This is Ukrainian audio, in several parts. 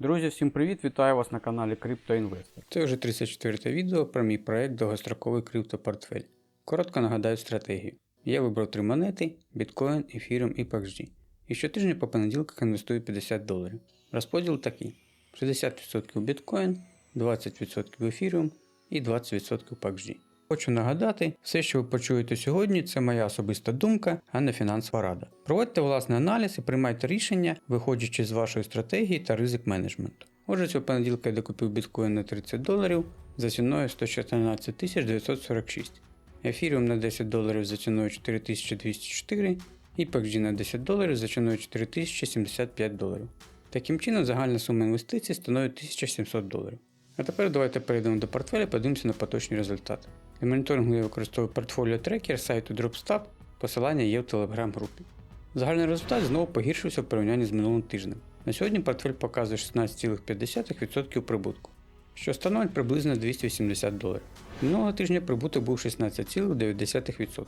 Друзі, всім привіт! Вітаю вас на каналі CryptoInvestor. Це вже 34 відео про мій проект довгостроковий криптопортфель. Коротко нагадаю стратегію. Я вибрав три монети: біткоін, ефіріум і PXG. І щотижня по понеділках інвестую 50 доларів. Розподіл такий: 60% біткоін, 20% ефіріум і 20% PXG. Хочу нагадати, все, що ви почуєте сьогодні, це моя особиста думка, а не фінансова рада. Проводьте власний аналіз і приймайте рішення, виходячи з вашої стратегії та ризик менеджменту. Отже, цього понеділка я докупив біткоін на 30 доларів за ціною 114 946, ефіріум на 10 доларів за ціною 4204 і PXG на 10 доларів за ціною 4075 доларів. Таким чином, загальна сума інвестицій становить 1700 доларів. А тепер давайте перейдемо до портфеля і подивимося на поточні результати. Для моніторингу я використовую портфоліо трекер сайту DropStat, посилання є в телеграм-групі. Загальний результат знову погіршився в порівнянні з минулим тижнем. На сьогодні портфель показує 16,5% прибутку, що становить приблизно 280 доларів. Минулого тижня прибуток був 16,9%.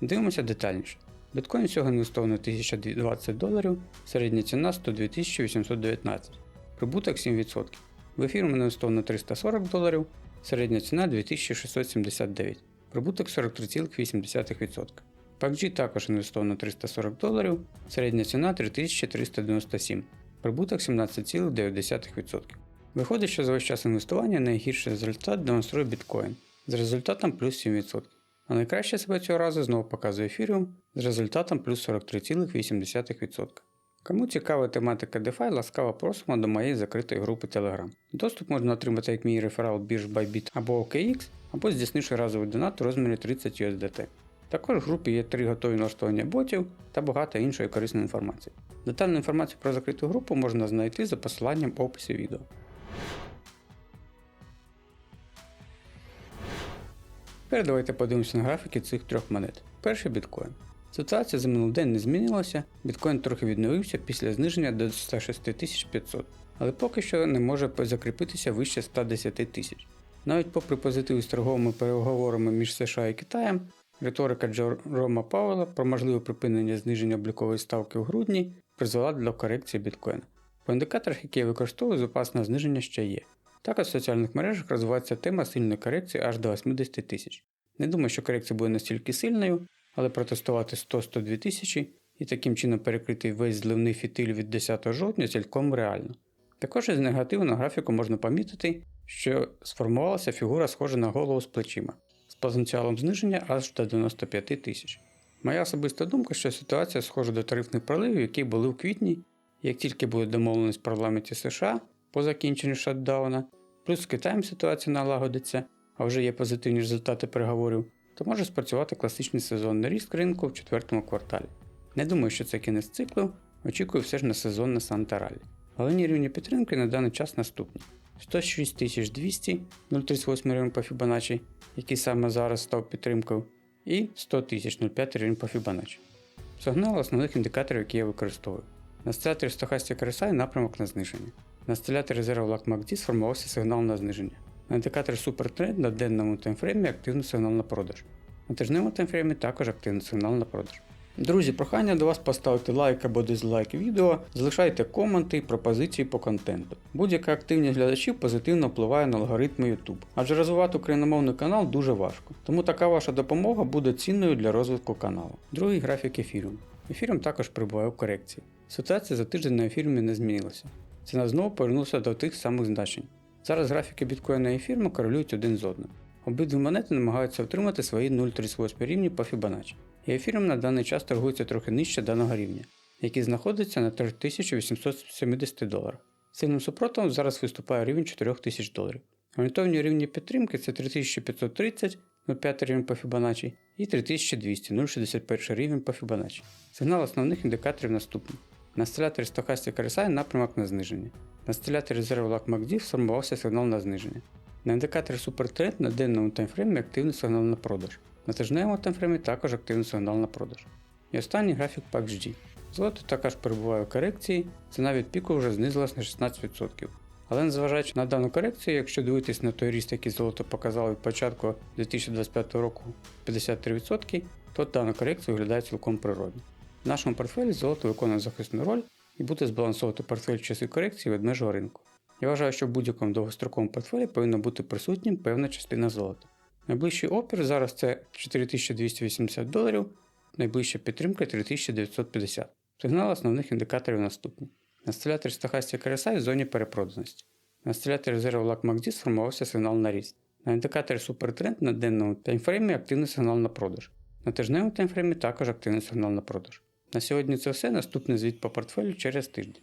Дивимося детальніше. Біткоін всього інвестовано 1020 доларів, середня ціна 102 819, прибуток 7%. В ефір інвестовано 340 доларів, середня ціна 2679, прибуток 43,8%. PUBG також інвестовано 340 доларів, середня ціна 3397, прибуток 17,9%. Виходить, що за весь час інвестування найгірший результат демонструє біткоін з результатом плюс 7%. А найкраще себе цього разу знову показує ефіріум з результатом плюс 43,8%. Кому цікава тематика DeFi, ласкаво просимо до моєї закритої групи Telegram. Доступ можна отримати як мій реферал бірж Bybit або OKX, або здійснивши разовий донат у розмірі 30 USDT. Також в групі є три готові налаштування ботів та багато іншої корисної інформації. Детальну інформацію про закриту групу можна знайти за посиланням в описі відео. Тепер давайте подивимося на графіки цих трьох монет. Перший біткоін. Ситуація за минулий день не змінилася, біткоін трохи відновився після зниження до 106 500, але поки що не може закріпитися вище 110 тисяч. Навіть попри позитив з торговими переговорами між США і Китаєм, риторика Джерома Пауела про можливе припинення зниження облікової ставки в грудні призвела до корекції біткоїна. По індикаторах, які я використовую, запас на зниження ще є. Також в соціальних мережах розвивається тема сильної корекції аж до 80 тисяч. Не думаю, що корекція буде настільки сильною, але протестувати 100-102 тисячі і таким чином перекрити весь зливний фітиль від 10 жовтня цілком реально. Також із негативу на графіку можна помітити, що сформувалася фігура схожа на голову з плечима, з потенціалом зниження аж до 95 тисяч. Моя особиста думка, що ситуація схожа до тарифних проливів, які були в квітні, як тільки буде домовленість в парламенті США по закінченню шатдауна, плюс з Китаєм ситуація налагодиться, а вже є позитивні результати переговорів, то може спрацювати класичний сезонний ріст ринку в четвертому кварталі. Не думаю, що це кінець циклу, очікую все ж на сезонне Санта-Ралі. Головні рівні підтримки на даний час наступні: 106 200, 038 рівень по Fibonacci, який саме зараз став підтримкою, і 100 тисяч 05 рівень по Fibonacci. Сигнал основних індикаторів, які я використовую. На стиляторі Stochastic RSI напрямок на зниження. На стиляторі Zero Lag MACD сформувався сигнал на зниження. Індикаторі Supertrend на денному таймфреймі активний сигнал на продаж. На тижневому таймфреймі також активний сигнал на продаж. Друзі, прохання до вас поставити лайк або дизлайк відео, залишайте коменти і пропозиції по контенту. Будь-яка активність глядачів позитивно впливає на алгоритми YouTube, адже розвивати україномовний канал дуже важко, тому така ваша допомога буде цінною для розвитку каналу. Другий графік ефіріум. Ефіріум також перебуває в корекції. Ситуація за тиждень на ефіріумі не змінилася. Ціна знову повернулася до тих самих значень. Зараз графіки біткоїна і ефірма корелюють один з одним. Обидві монети намагаються отримати свої 0,38 рівні по Fibonacci. І ефіром на даний час торгується трохи нижче даного рівня, який знаходиться на 3870 доларів. Сильним супротивом зараз виступає рівень 4000 доларів. Орієнтовні рівні підтримки це 3530, 0,5 рівень по Fibonacci і 3200, 0,61 рівень по Fibonacci. Сигнал основних індикаторів наступний. На стиляторі Stochastic RSI напрямок на зниження. На стиляторі Zero Lag MACD сформувався сигнал на зниження. На індикаторі Supertrend на денному таймфреймі активний сигнал на продаж. На тижневому таймфреймі також активний сигнал на продаж. І останній графік PAXG. Золото також перебуває в корекції, ціна від піку вже знизилась на 16%. Але незважаючи на дану корекцію, якщо дивитись на той ріст, який золото показало від початку 2025 року 53%, то дана корекція виглядає цілком природно. В нашому портфелі золото виконує захисну роль і буде збалансовувати портфель в часи корекції ведмежого ринку. Я вважаю, що в будь-якому довгостроковому портфелі повинна бути присутнім певна частина золота. Найближчий опір зараз це 4280 доларів, найближча підтримка 3950. Сигнали основних індикаторів наступні. На стиляторі Stochastic RSI в зоні перепроданості. На стиляторі Zero Luck MACD сформувався сигнал на ріст. На індикаторі Supertrend на денному таймфреймі активний сигнал на продаж. На тижневому таймфреймі також активний сигнал на продаж. На сьогодні це все. Наступний звіт по портфелю через тиждень.